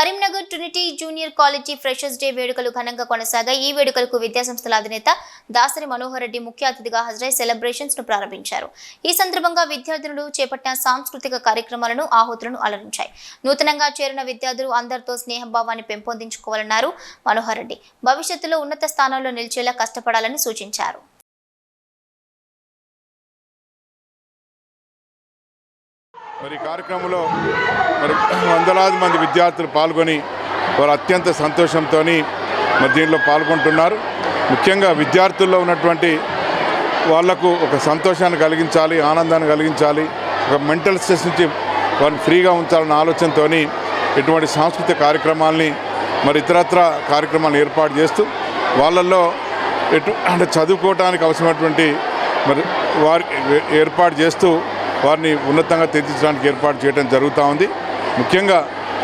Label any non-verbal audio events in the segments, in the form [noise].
Karimnagar Trinity junior college freshers day వేడుకలు ఘనంగా కొనసాగాయి. ఈ వేడుకలకు విద్యాసంస్థల అధినేత దాసరి మనోహర్ రెడ్డి ముఖ్య అతిథిగా హాజరై సెలబ్రేషన్స్ను ప్రారంభించారు. ఈ సందర్భంగా విద్యార్థినులు చేపట్టిన సాంస్కృతిక కార్యక్రమాలను ఆహుతులను అలరించాయి. నూతనంగా చేరిన విద్యార్థులు అందరితో స్నేహభావాన్ని పెంపొందించుకోవాలన్నారు మనోహర్ రెడ్డి. భవిష్యత్తులో ఉన్నత స్థానాల్లో నిలిచేలా కష్టపడాలని సూచించారు. మరి కార్యక్రమంలో మరి వందలాది మంది విద్యార్థులు పాల్గొని వారు అత్యంత సంతోషంతో మరి దీనిలో పాల్గొంటున్నారు. ముఖ్యంగా విద్యార్థుల్లో ఉన్నటువంటి వాళ్ళకు ఒక సంతోషాన్ని కలిగించాలి ఆనందాన్ని కలిగించాలి ఒక మెంటల్ స్ట్రెస్ నుంచి వారిని ఫ్రీగా ఉంచాలన్న ఆలోచనతో ఇటువంటి సాంస్కృతిక కార్యక్రమాల్ని మరి ఇతరత్ర కార్యక్రమాలను ఏర్పాటు చేస్తూ వాళ్ళల్లో ఎటు అంటే చదువుకోవటానికి అవసరమైనటువంటి మరి వారికి ఏర్పాటు చేస్తూ వారిని ఉన్నతంగా తీర్చిదిద్దడానికి ఏర్పాటు చేయడం జరుగుతూ ఉంది. ముఖ్యంగా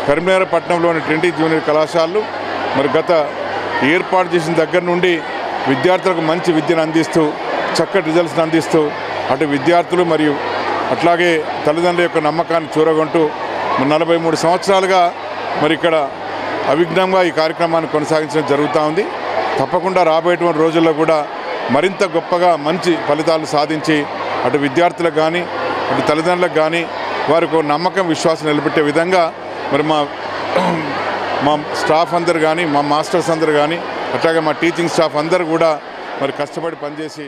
కరీంనగర్ పట్టణంలోని ట్వంటీ జూనియర్ కళాశాలలు మరి గత ఏర్పాటు చేసిన దగ్గర నుండి విద్యార్థులకు మంచి విద్యను అందిస్తూ చక్కటి రిజల్ట్స్ని అందిస్తూ అటు విద్యార్థులు మరియు అట్లాగే తల్లిదండ్రుల యొక్క నమ్మకాన్ని చూరగొంటూ మరి నలభై మూడు సంవత్సరాలుగా మరి ఇక్కడ అవిఘ్నంగా ఈ కార్యక్రమాన్ని కొనసాగించడం జరుగుతూ ఉంది. తప్పకుండా రాబోయేటువంటి రోజుల్లో కూడా మరింత గొప్పగా మంచి ఫలితాలు సాధించి అటు విద్యార్థులకు కానీ అటు తల్లిదండ్రులకు కానీ వారికి నమ్మకం విశ్వాసం నిలబెట్టే విధంగా మరి మా [clears throat] మా స్టాఫ్ అందరు కానీ మా మాస్టర్స్ అందరు కానీ అట్లాగే మా టీచింగ్ స్టాఫ్ అందరు కూడా మరి కష్టపడి పనిచేసి